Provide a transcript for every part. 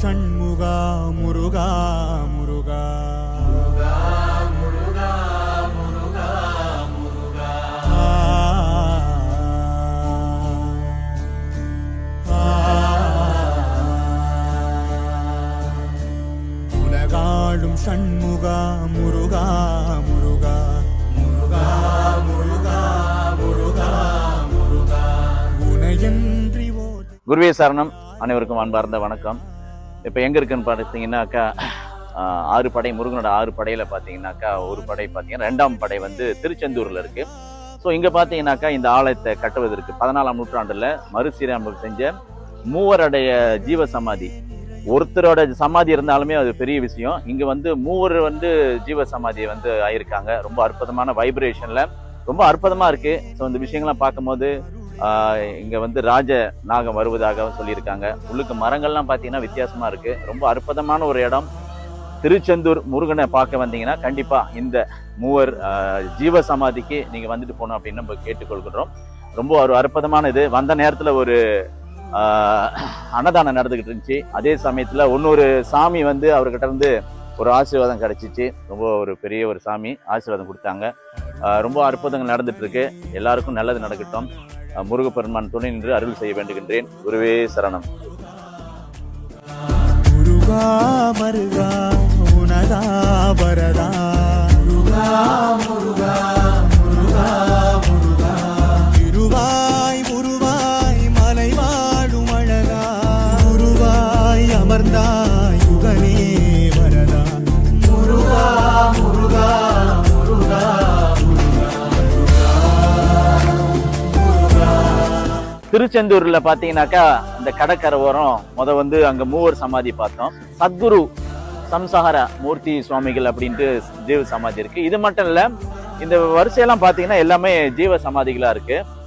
சண்முகா முருகா முருகா. உலகாடும் சண்முகா முருகா முருகா. முருகா முருகா முருகா முருகா குருவே சரணம். அனைவருக்கும் அன்பார்ந்த வணக்கம். இப்போ எங்கே இருக்குன்னு பார்த்தீங்கன்னாக்கா ஆறு படை முருகனோட ஆறு படையில் பார்த்தீங்கன்னாக்கா ஒரு படை பார்த்தீங்கன்னா ரெண்டாம் படை வந்து திருச்செந்தூரில் இருக்கு. ஸோ இங்கே பார்த்தீங்கன்னாக்கா இந்த ஆலயத்தை கட்டுவதற்கு பதினாலாம் நூற்றாண்டில் மறுசீரமைப்பு செஞ்ச மூவருடைய ஜீவ சமாதி ஒருத்தரோட சமாதி இருந்தாலுமே அது பெரிய விஷயம். இங்கே வந்து மூவர் வந்து ஜீவ சமாதி வந்து ஆயிருக்காங்க. ரொம்ப அற்புதமான வைப்ரேஷனில் ரொம்ப அற்புதமாக இருக்குது ஸோ இந்த விஷயங்கள்லாம் பார்க்கும்போது இங்கே வந்து ராஜ நாகம் வருவதாக சொல்லியிருக்காங்க. உள்ளுக்கு மரங்கள்லாம் பார்த்தீங்கன்னா வித்தியாசமாக இருக்குது ரொம்ப அற்புதமான ஒரு இடம். திருச்செந்தூர் முருகனை பார்க்க வந்தீங்கன்னா கண்டிப்பாக இந்த மூவர் ஜீவ சமாதிக்கு நீங்கள் வந்துட்டு போகணும் அப்படின்னு நம்ம கேட்டுக்கொள்கிறோம் ரொம்ப ஒரு அற்புதமான இது. வந்த நேரத்தில் ஒரு அன்னதானம் நடந்துக்கிட்டு இருந்துச்சு. அதே சமயத்தில் இன்னொரு சாமி வந்து அவர்கிட்ட இருந்து ஒரு ஆசீர்வாதம் கிடச்சிச்சு. ரொம்ப ஒரு பெரிய ஒரு சாமி ஆசீர்வாதம் கொடுத்தாங்க. ரொம்ப அற்புதங்கள் நடந்துட்டு இருக்கு. எல்லாருக்கும் நல்லது நடக்கட்டும். முருகப்பெருமான் துணை நின்று அருள் செய்ய வேண்டுகின்றேன். குருவே சரணம். முருகா மருகா உனதா வரதா? முருகா முருகா முருகா முருகா. திருவாய் முருவாய் மலை வாழும் அழகா. குருவாய் அமர்ந்தாய் யுகனே திருச்செந்தூரில் பார்த்தீங்கன்னாக்கா இந்த கடற்கரை ஓரம் முத வந்து அங்கே மூவர் சமாதி பார்த்தோம். சத்குரு சம்சார மூர்த்தி சுவாமிகள் அப்படின்ட்டு ஜீவ சமாதி இருக்குது இது மட்டும் இல்லை இந்த வரிசையெல்லாம் பார்த்தீங்கன்னா எல்லாமே ஜீவ சமாதிகளாக இருக்குது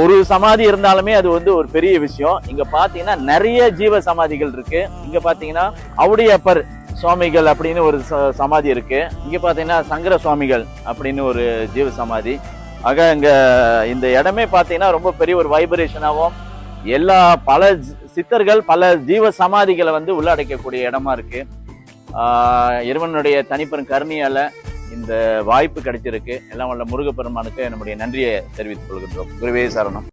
ஒரு சமாதி இருந்தாலுமே அது வந்து ஒரு பெரிய விஷயம். இங்கே பார்த்தீங்கன்னா நிறைய ஜீவ சமாதிகள் இருக்குது இங்கே பார்த்தீங்கன்னா அவுடையப்பர் சுவாமிகள் அப்படின்னு ஒரு ச- சமாதி இருக்குது இங்கே பார்த்தீங்கன்னா சங்கர சுவாமிகள் அப்படின்னு ஒரு ஜீவ சமாதி. ஆக இங்கே இந்த இடமே பார்த்தீங்கன்னா ரொம்ப பெரிய ஒரு வைப்ரேஷனாகவும் எல்லா பல சித்தர்கள் பல ஜீவ சமாதிகளை வந்து உள்ளடக்கக்கூடிய இடமா இருக்கு. இறைவனுடைய தனிப்பெரும் கருணையால இந்த வாய்ப்பு கிடைச்சிருக்கு. எல்லாம் வல்ல முருகப்பெருமானுக்கு நம்முடைய நன்றியை தெரிவித்துக் கொள்கின்றோம். குருவே சரணம்.